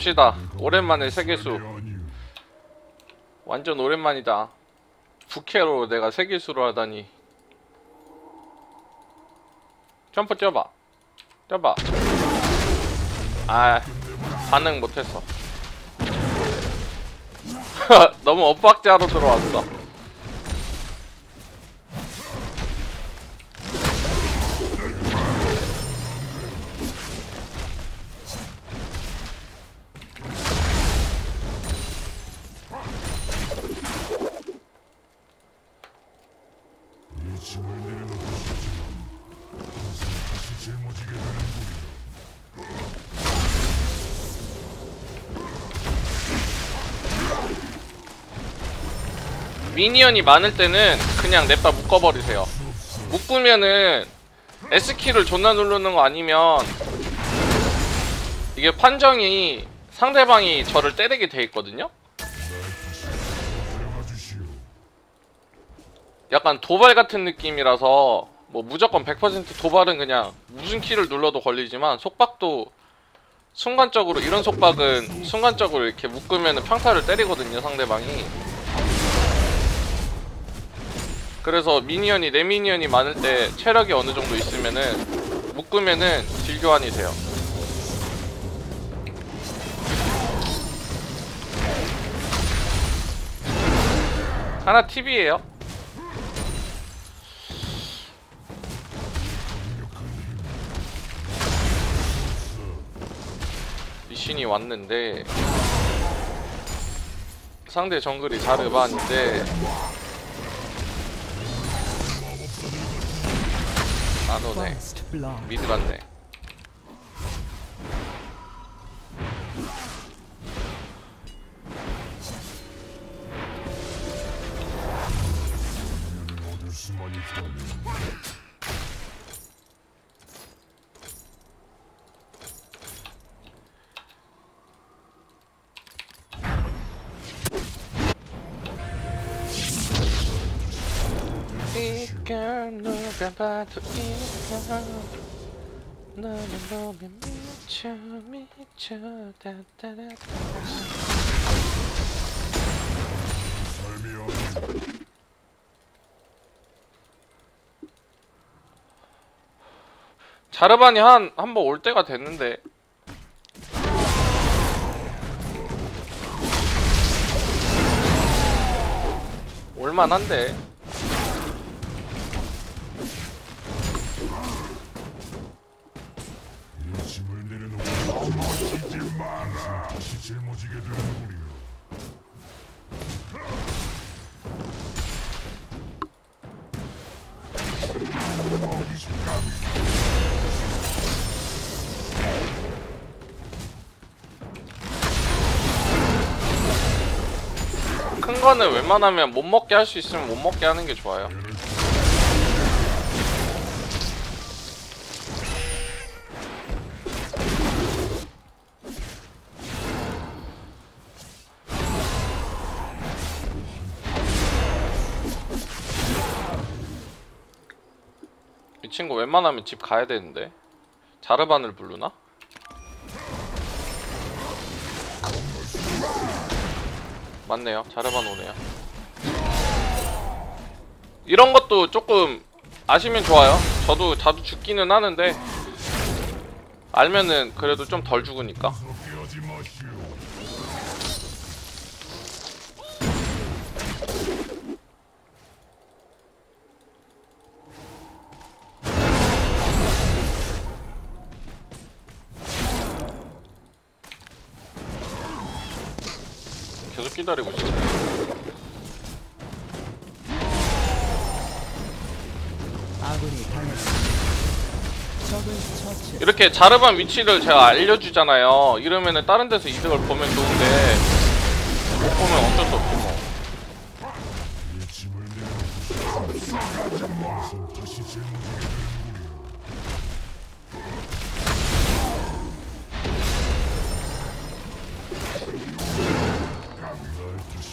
갑시다. 오랜만에 세계수. 완전 오랜만이다. 부캐로 내가 세계수로 하다니. 점프 뛰어봐. 뛰어봐. 아, 반응 못했어. 너무 엇박자로 들어왔어. 미니언이 많을 때는 그냥 냅다 묶어버리세요. 묶으면은 S키를 존나 누르는 거 아니면 이게 판정이 상대방이 저를 때리게 돼 있거든요? 약간 도발 같은 느낌이라서 뭐 무조건 100% 도발은 그냥 무슨 키를 눌러도 걸리지만 속박도 순간적으로 이런 속박은 순간적으로 이렇게 묶으면 평타를 때리거든요 상대방이 그래서 미니언이 내 미니언이 많을 때 체력이 어느 정도 있으면은 묶으면은 딜교환이 돼요. 하나 팁이에요? 미신이 왔는데 상대 정글이 자르반인데 안 오네. 미드 갔네 봐도 이겨 너는 보면 미쳐 미쳐 아닌 자르반이 한 한 번 올 때가 됐는데. 올만한데 짊어지게 되는군요. 큰 거는 웬만하면 못 먹게 할 수 있으면 못 먹게 하는 게 좋아요. 이 친구 웬만하면 집 가야 되는데 자르반을 부르나? 맞네요. 자르반 오네요. 이런 것도 조금 아시면 좋아요. 저도 자주 죽기는 하는데 알면은 그래도 좀 덜 죽으니까. 계속 기다리고 있어. 아군이 당했습니다. 적을 처치. 이렇게 자르반 위치를 제가 알려주잖아요. 이러면은 다른 데서 이득을 보면 좋은데 못 보면 어쩔 수 없지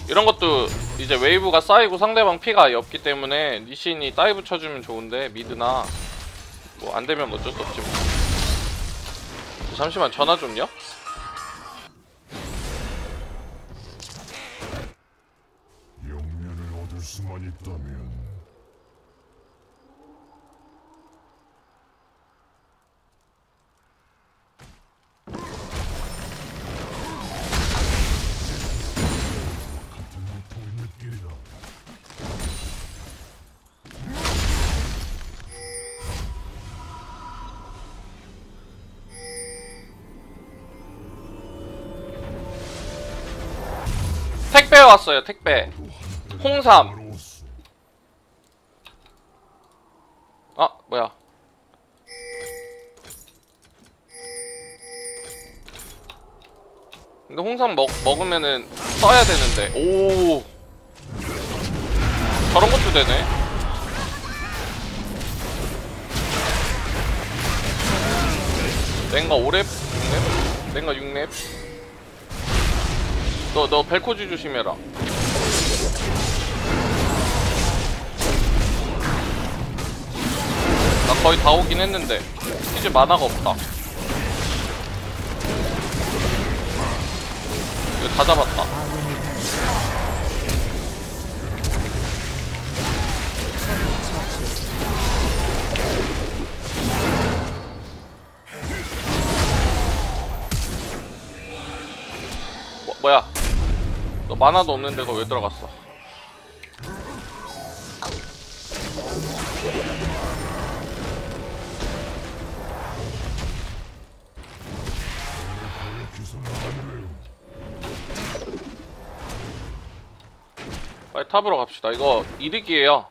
이런 것도 이제 웨이브가 쌓이고 상대방 피가 없기 때문에 니신이 다이브 쳐주면 좋은데 미드나. 뭐 안되면 어쩔 수 없지 뭐. 잠시만 전화 좀요? 용면을 얻을 수만 있다면 왔어요 택배 홍삼 아 뭐야 근데 홍삼 먹, 먹으면은 써야 되는데 오 저런 것도 되네 랭가 5렙? 6렙? 랭가 6렙? 너, 너 벨코즈 조심해라. 나 거의 다 오긴 했는데 이제 만화가 없다. 이거 다 잡았다. 뭐, 뭐야 너 만화도 없는데 거왜 들어갔어. 빨리 탑으로 갑시다. 이거 이득이에요.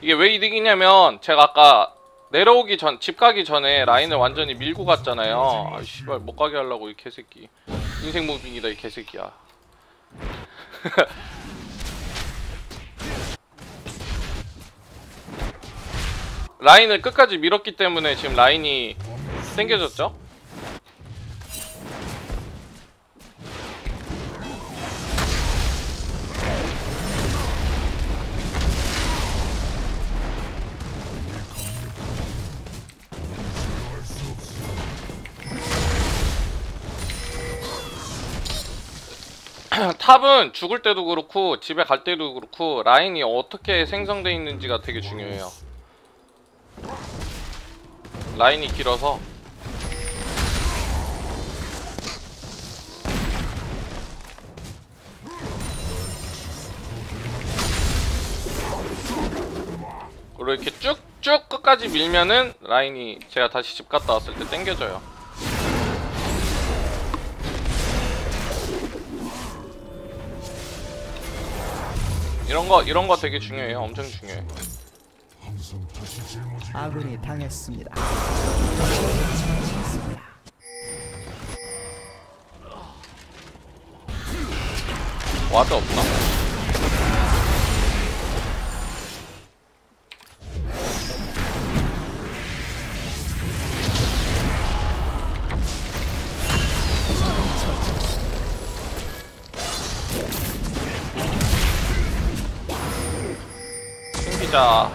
이게 왜 이득이냐면 제가 아까 내려오기 전 집 가기 전에 라인을 완전히 밀고 갔잖아요. 아 씨발 못 가게 하려고 이 개새끼. 인생 무빙이다 이 개새끼야 라인을 끝까지 밀었기 때문에 지금 라인이 땡겨졌죠? 탑은 죽을 때도 그렇고 집에 갈 때도 그렇고 라인이 어떻게 생성돼 있는지가 되게 중요해요. 라인이 길어서 그리고 이렇게 쭉쭉 끝까지 밀면은 라인이 제가 다시 집 갔다 왔을 때 땡겨져요. 이런 거 이런 거 되게 중요해요. 엄청 중요해. 아군이 당했습니다. 와드 없나? 아니오.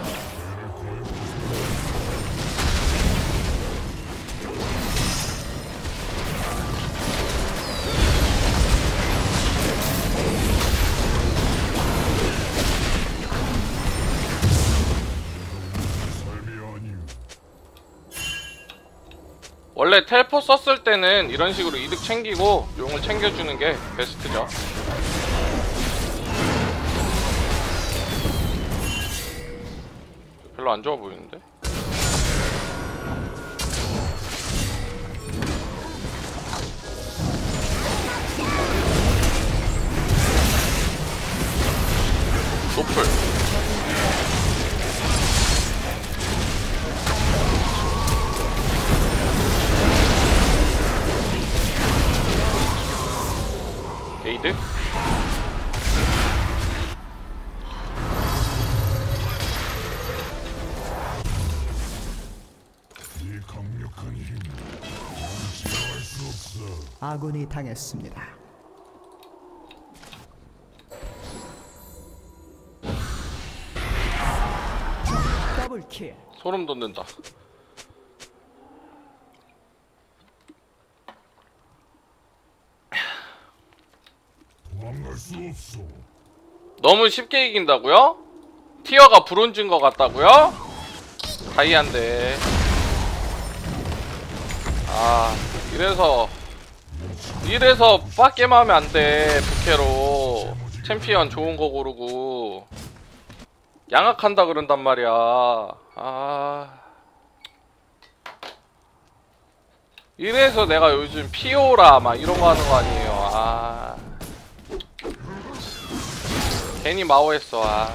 원래 텔포 썼을 때는 이런 식으로 이득 챙기고 용을 챙겨주는 게 베스트죠. 별로 안 좋아 보이는데? 노플 아군이 당했습니다. 더블킬. 소름 돋는다. 너무 쉽게 이긴다고요? 티어가 브론즈인 것 같다고요? 다이아인데 아 이래서 이래서 빡게임 하면 안돼 부캐로. 챔피언 좋은 거 고르고. 양악한다 그런단 말이야. 아. 이래서 내가 요즘 피오라 막 이런 거 하는 거 아니에요. 아. 괜히 마오했어. 아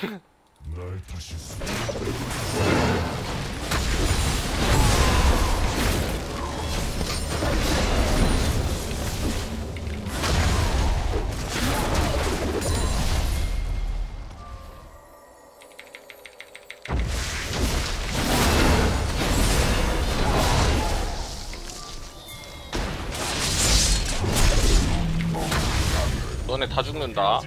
다 죽는다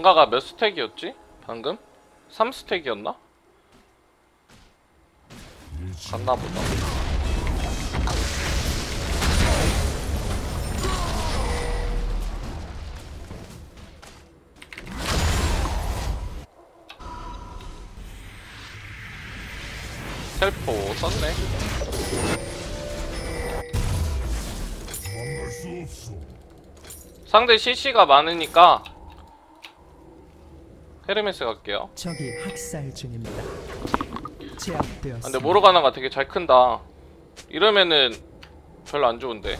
랭가가 몇 스택이었지? 방금? 3스택이었나? 일치 갔나 보다 텔포 썼네. 상대 CC가 많으니까 헤르메스 갈게요 적이 학살 중입니다. 제압되었습니다. 아, 근데 모르가나가 되게 잘 큰다 이러면은 별로 안 좋은데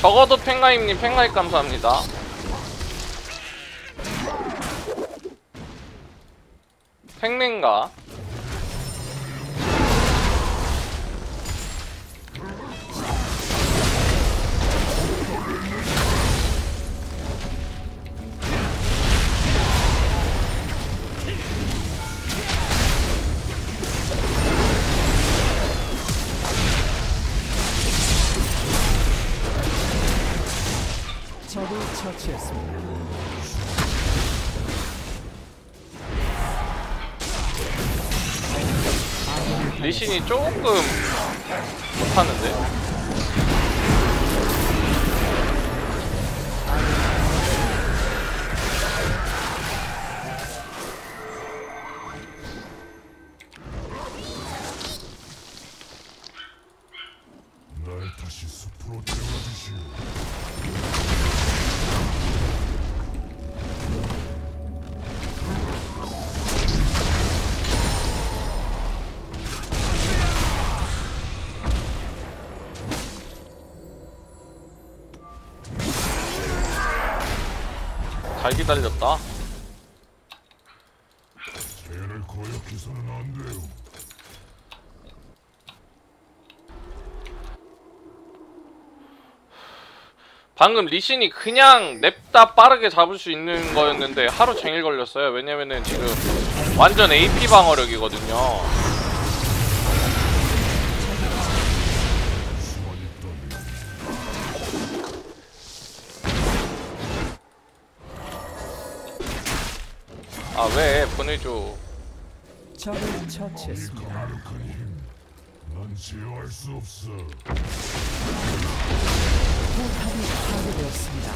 적어도 팽가임님 팽가입 감사합니다 적을 처치했습니다. 리신이 조금 못하는데 잘 기다렸다 얘를 고역해서는 안 돼요. 방금 리신이 그냥 냅다 빠르게 잡을 수 있는 거였는데 하루 종일 걸렸어요 왜냐면은 지금 완전 AP 방어력이거든요 아 왜 보내줘 적을 처치했습니다. 난 제어할 수 없어. 포탑이 파괴되었습니다.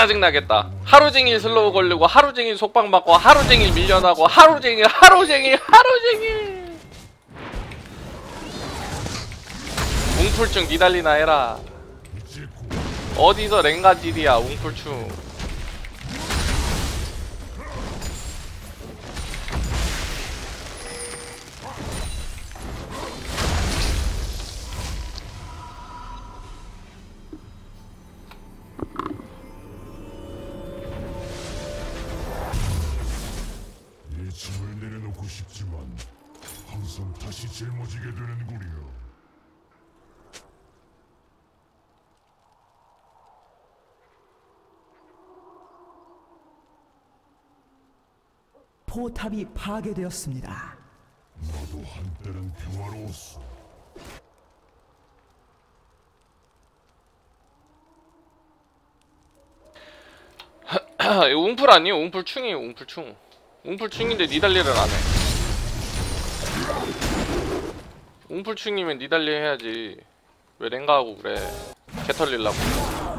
짜증나겠다. 하루 종일 슬로우 걸리고 하루 종일 속박 맞고 하루 종일 밀려나고 하루 종일 하루 종일 하루 종일. 웅풀충 니달리나 해라. 어디서 랭가질이야 웅풀충 포탑이 파괴되었습니다. 나도 한때는 평화로웠어. 이거 웅풀 아니에요? 웅풀충이에요 웅풀충. 웅풀충인데 니달리를 안 해. 웅풀충이면 니달리 해야지. 왜 랭가하고 그래? 개 털릴라고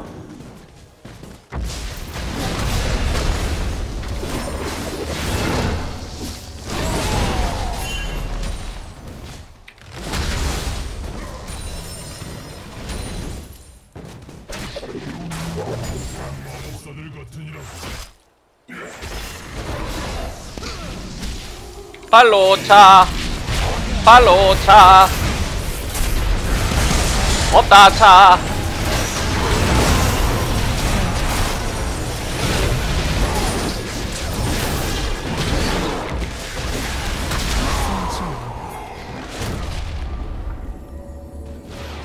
빨로 차 빨로 차 없다 차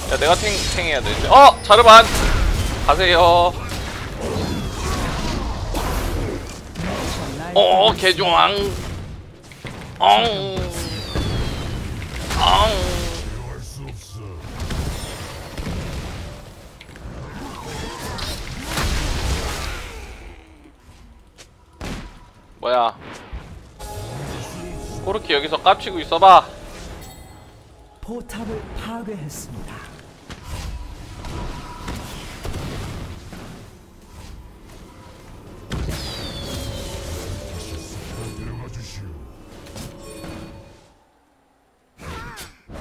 야, 내가 탱, 탱 해야 되는데. 어! 자르반! 가세요. 어, 개종왕. 수 없어. 뭐야. 코르키 여기서 깝치고 있어봐. 포탑을 파괴했습니다.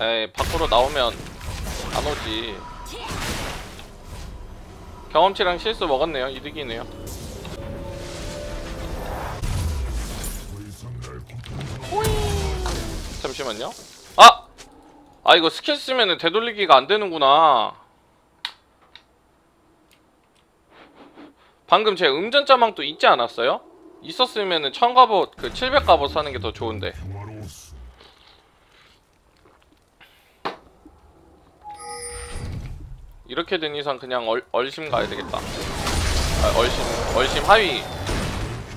에이, 밖으로 나오면 안 오지. 경험치랑 실수 먹었네요. 이득이네요. 잠시만요. 아! 아, 이거 스킬 쓰면은 되돌리기가 안 되는구나. 방금 제 음전자망도 있지 않았어요? 있었으면은 1000갑옷, 그 700갑옷 사는 게 더 좋은데. 이렇게 된 이상 그냥 얼, 얼심 가야 되겠다. 아, 얼심, 얼심 하위.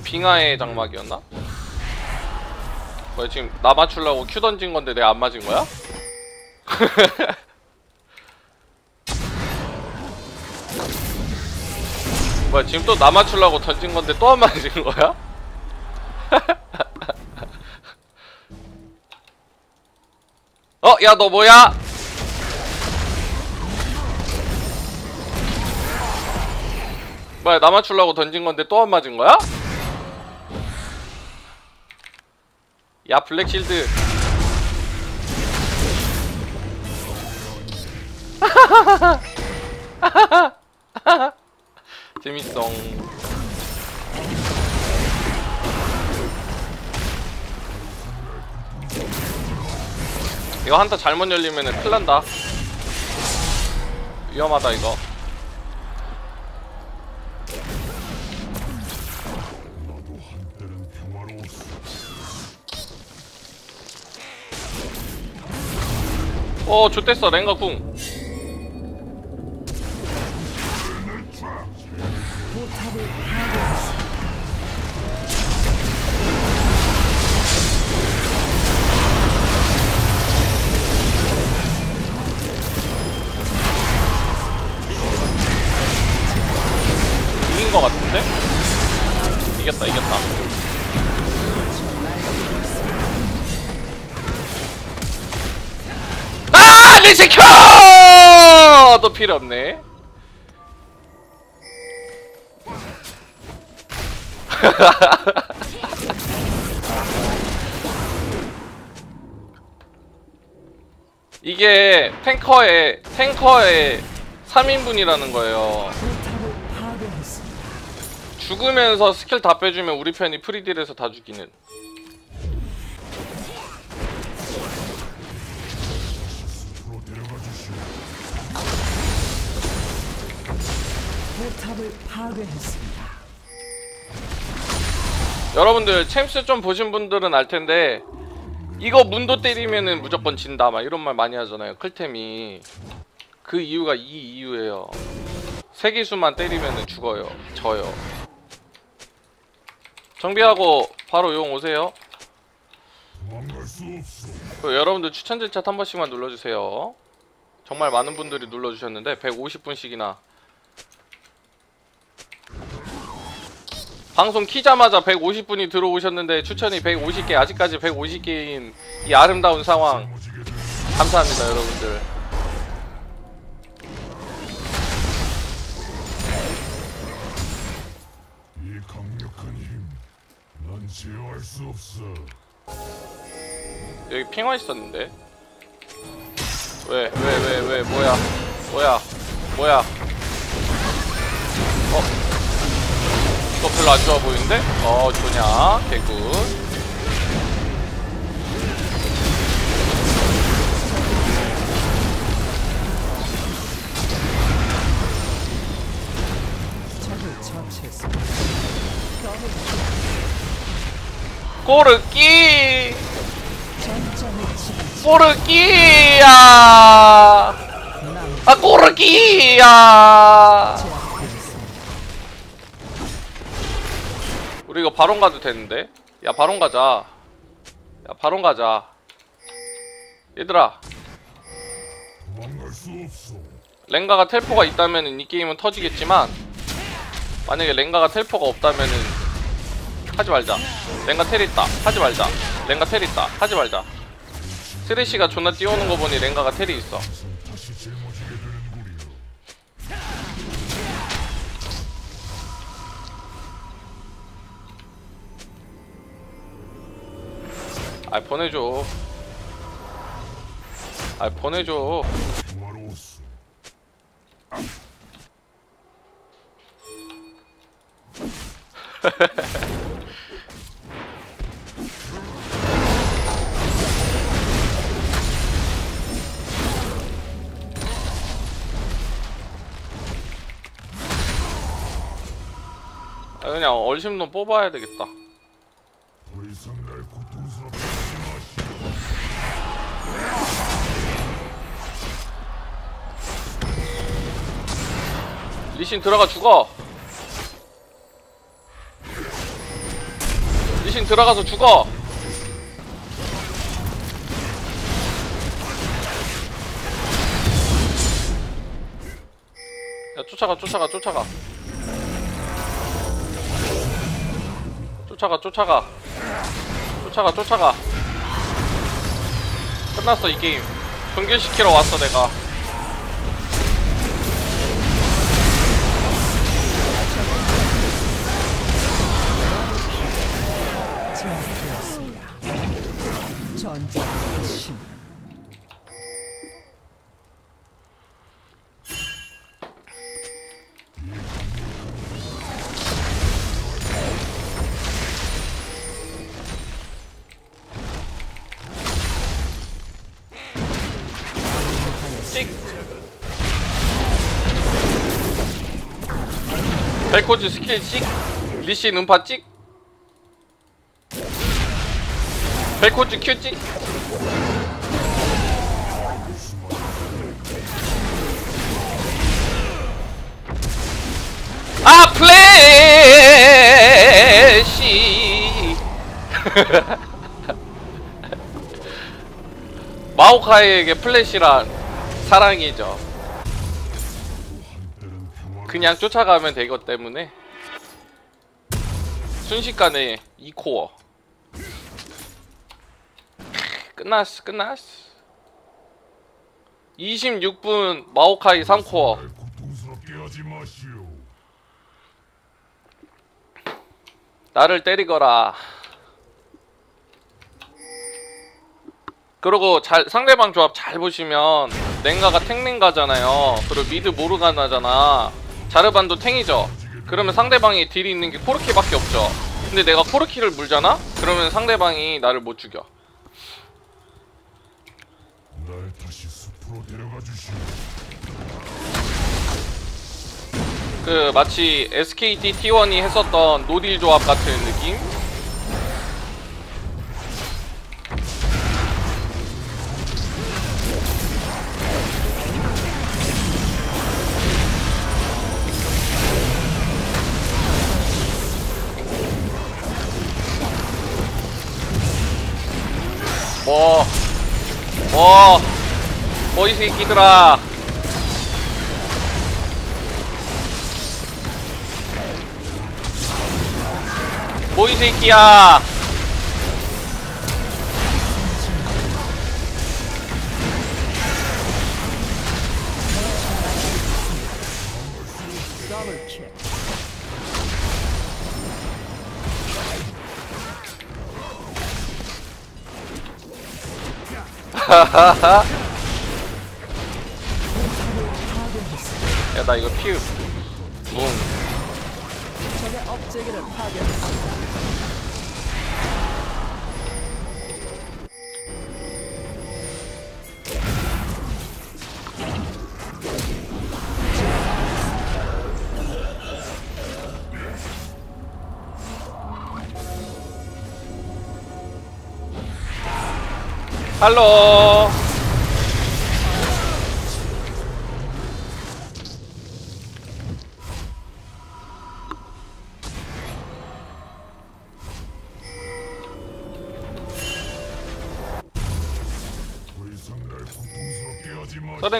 빙하의 장막이었나? 뭐야, 지금 나 맞추려고 큐 던진 건데 내가 안 맞은 거야? 뭐야, 지금 또 나 맞추려고 던진 건데 또 안 맞은 거야? 어, 야, 너 뭐야? 뭐야 나 맞추려고 던진 건데 또 안 맞은 거야? 야 블랙실드. 재밌어. 이거 한타 잘못 열리면은 큰일 난다. 위험하다 이거 어 좋댔어 랭가 궁 또 필요 없네 이게 탱커의 탱커의 3인분이라는 거예요. 죽으면서 스킬 다 빼주면 우리 편이 프리딜에서 다 죽이는. 포탑을 파괴했습니다. 여러분들 챔스 좀 보신 분들은 알 텐데 이거 문도 때리면은 무조건 진다 막 이런 말 많이 하잖아요. 클템이 그 이유가 이 이유예요. 세기수만 때리면은 죽어요. 져요. 정비하고 바로 용 오세요. 그 여러분들 추천제 챗한 번씩만 눌러주세요. 정말 많은 분들이 눌러주셨는데 150분씩이나 방송 키자마자 150분이 들어오셨는데 추천이 150개 아직까지 150개인 이 아름다운 상황. 감사합니다 여러분들. 이 강력한 힘, 난 제어할 수 없어. 여기 핑화 있었는데? 왜 왜 왜왜 뭐야? 뭐야? 뭐야 이거 별로 안 좋아 보이는데? 어 좋냐? 치 꼬르끼야! 남아 꼬르끼야 우리 이거 바론 가도 되는데? 야 바론 가자. 야 바론 가자. 얘들아. 랭가가 텔포가 있다면 이 게임은 터지겠지만 만약에 랭가가 텔포가 없다면은 하지 말자. 랭가 텔 있다. 하지 말자. 랭가 텔 있다. 하지 말자. 쓰레쉬가 존나 뛰어오는 거 보니 랭가가 텔이 있어 아 보내줘 아 보내줘. 아, 그냥 얼심돈 뽑아야 되겠다 더 이상 날 고통스럽게 하지 마시오. 리신 들어가 죽어. 리신 들어가서 죽어. 야 쫓아가 쫓아가 쫓아가. 쫓아가 쫓아가 쫓아가 쫓아가. 끝났어 이 게임. 종결시키러 왔어 내가 벨코즈 스킬 찍 리신 음파 찍. 벨코즈 큐 찍. 아 플래시. 마오카이에게 플래시란 사랑이죠. 그냥 쫓아가면 되기 때문에 순식간에 2코어 끝났어 끝났어 26분 마오카이 3코어 날 고통스럽게 하지 마시오. 나를 때리거라. 그리고 잘 상대방 조합 잘 보시면 랭가가 탱랭가잖아요. 그리고 미드 모르가나잖아. 자르반도 탱이죠. 그러면 상대방이 딜이 있는 게 코르키밖에 없죠. 근데 내가 코르키를 물잖아? 그러면 상대방이 나를 못 죽여. 그 마치 SKT T1이 했었던 노딜 조합 같은 느낌? 뭐이 새끼들아. 뭐이 새끼야 더블킬. 나 이거 피우 뭉 적의 업체계를 파괴했습니다. 할로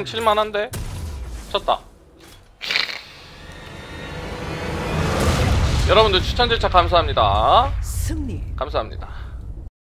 칠만한데? 쳤다. 여러분들 추천 절차 감사합니다. 승리. 감사합니다